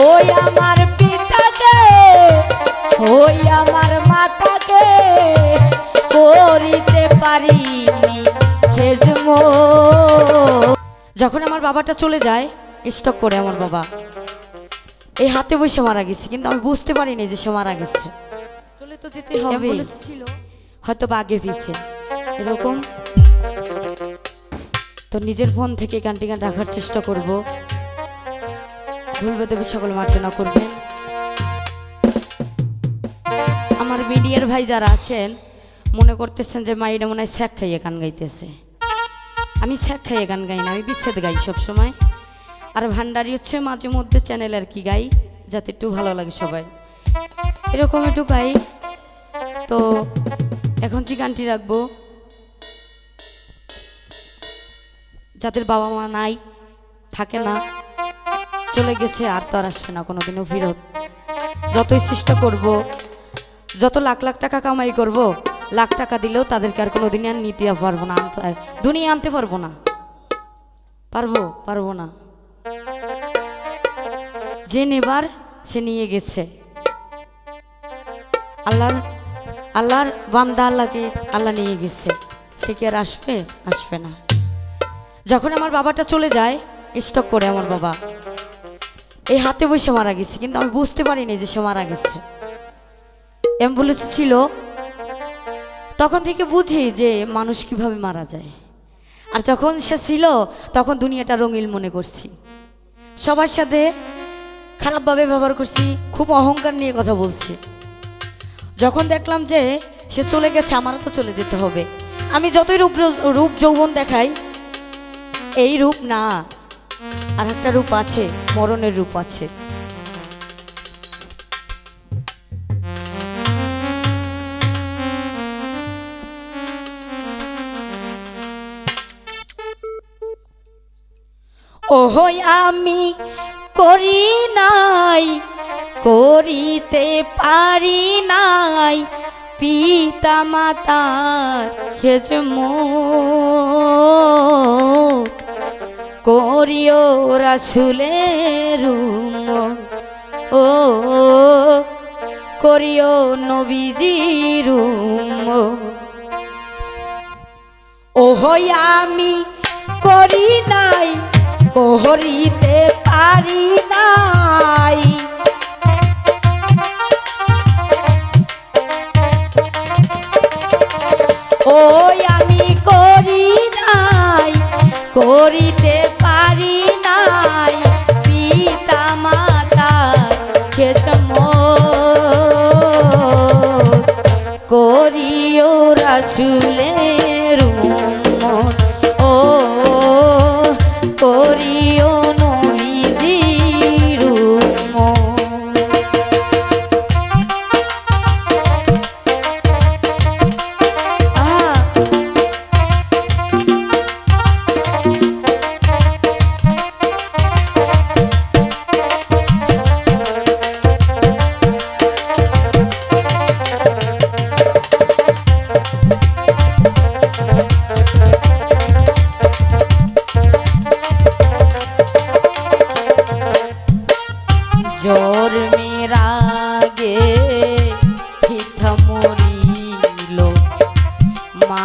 ওই আমার পিতাকে ওই আমার মাতাকে করিতে পারিনি খেজমো। যখন আমার বাবাটা চলে যায় স্টক করে আমার বাবা। এই হাতে বসে মারা গেছে কিন্তু আমি বুঝতে পারিনি যে সে মারা গেছে। চলে তো যেতে হবে। ছিল হয়তো বা আগে পিছে এরকম। তো নিজের ফোন থেকে গানটি গান রাখার চেষ্টা করব। ভুলবে দেবী সকল মার্জনা করবেন। আমার মিডিয়ার ভাই যারা আছেন, মনে করতেছেন যে মাইরা মনে হয় স্যাক খাইয়ে গান গাইতেছে। আমি স্যাক খাইয়ে গান গাই না, আমি বিচ্ছেদ গাই সবসময়। আর ভান্ডারি হচ্ছে মাঝে মধ্যে চ্যানেল আর কি গাই, যাতে একটু ভালো লাগে সবাই। এরকম একটু গাই। তো এখন যে গানটি রাখব, যাদের বাবা মা নাই, থাকে না চলে গেছে, আর তো আর আসবে না, কোনোদিনও ফিরত। যতই চেষ্টা করব, যত লাখ লাখ টাকা কামাই করব, লাখ টাকা দিলেও তাদেরকে আর কোনোদিনই আর নিতে পারব না দুনিয়া আনতে পারব না। পারব পারব না। যে নেবার, সে নিয়ে গেছে। আল্লাহর আল্লাহর বান্দা আল্লাহকে আল্লাহ নিয়ে গেছে। সে কি আর আসবে? আসবে না। যখন আমার বাবাটা চলে যায়, স্টক করে আমার বাবা। এই হাতে বসে মারা গেছে, কিন্তু আমি বুঝতে পারিনি যে সে মারা গেছে। অ্যাম্বুলেন্স ছিল, তখন থেকে বুঝি যে মানুষ কীভাবে মারা যায়। আর যখন সে ছিল, তখন দুনিয়াটা রঙিল মনে করছি। সবার সাথে খারাপভাবে ব্যবহার করছি, খুব অহংকার নিয়ে কথা বলছি। যখন দেখলাম যে সে চলে গেছে, আমারও তো চলে যেতে হবে। আমি যতই রূপ রূপ যৌবন দেখাই, এই রূপ না। আর একটা রূপ আছে, মরণের রূপ আছে। ওহই আমি করি নাই, করিতে পারি নাই পিতা মাতার খেজম করিও রাসুলের ও করিও নবীজির হই আমি করি নাই করিতে পারি নাই। করিতে পারি নাই পিতা মাতা খেত করিও রাসুলের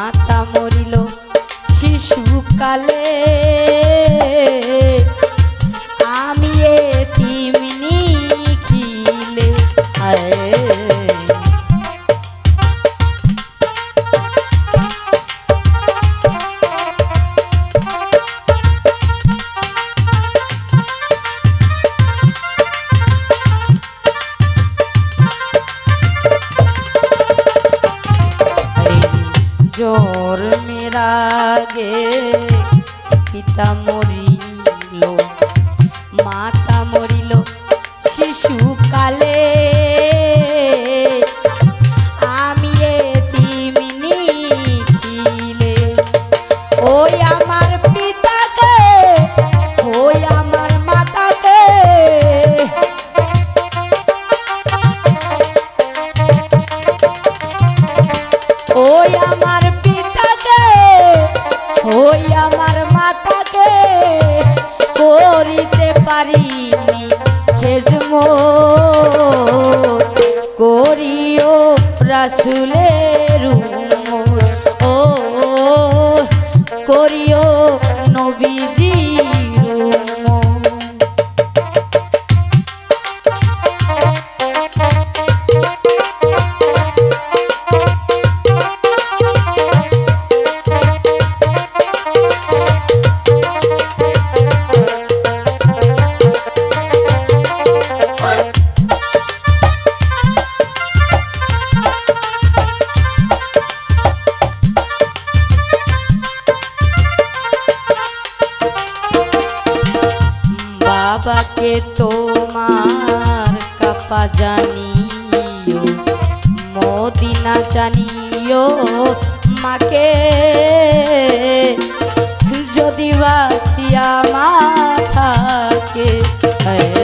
মাতা মরিল শিশুকালে। শিশুকালে আমি এতিমিনি খিলে ওই আমার পিতাকে, ওই আমার মাতাকে। ওই আমার পিতাকে, ওই আমার মাতাকে করিতে পারিনি করিও মদিনা জানিও মাকে। যদি বাঁচিয়া মাথাকে বাবাকে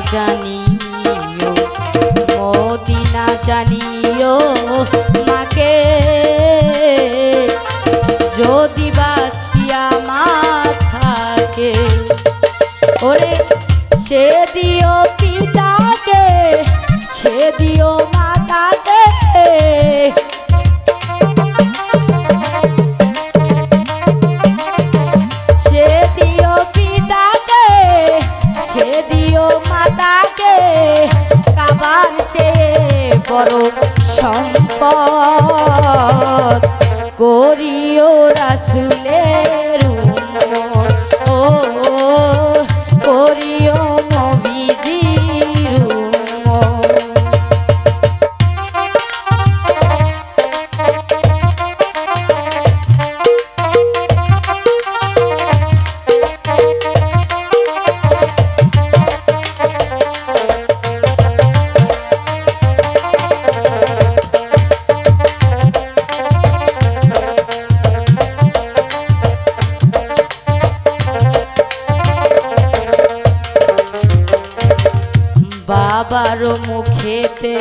জানি বড় সম্পদ করিও বাবার মুখেতে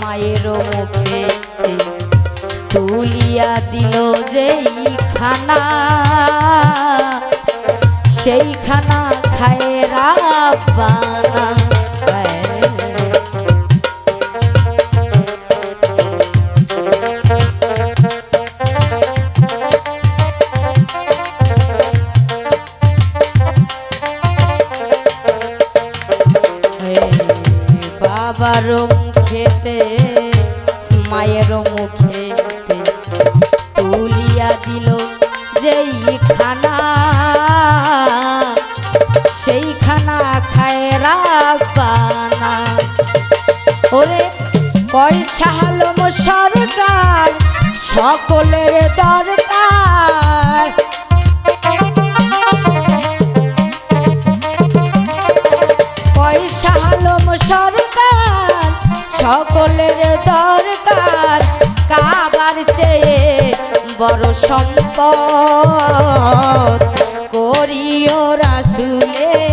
মায়ের মুখেতে তুলিয়া দিল যেই খানা সেই খানা খায় রাব্বানা বাবার মুখেতে মায়ের মুখেতে তুলিয়া দিল যেই খানা সেই খানা খায় রাব্বানা। ওরে পয়সা হলম সরকার, সকলের দরকার। চেয়ে বড় সম্পদ করিও রাসুলের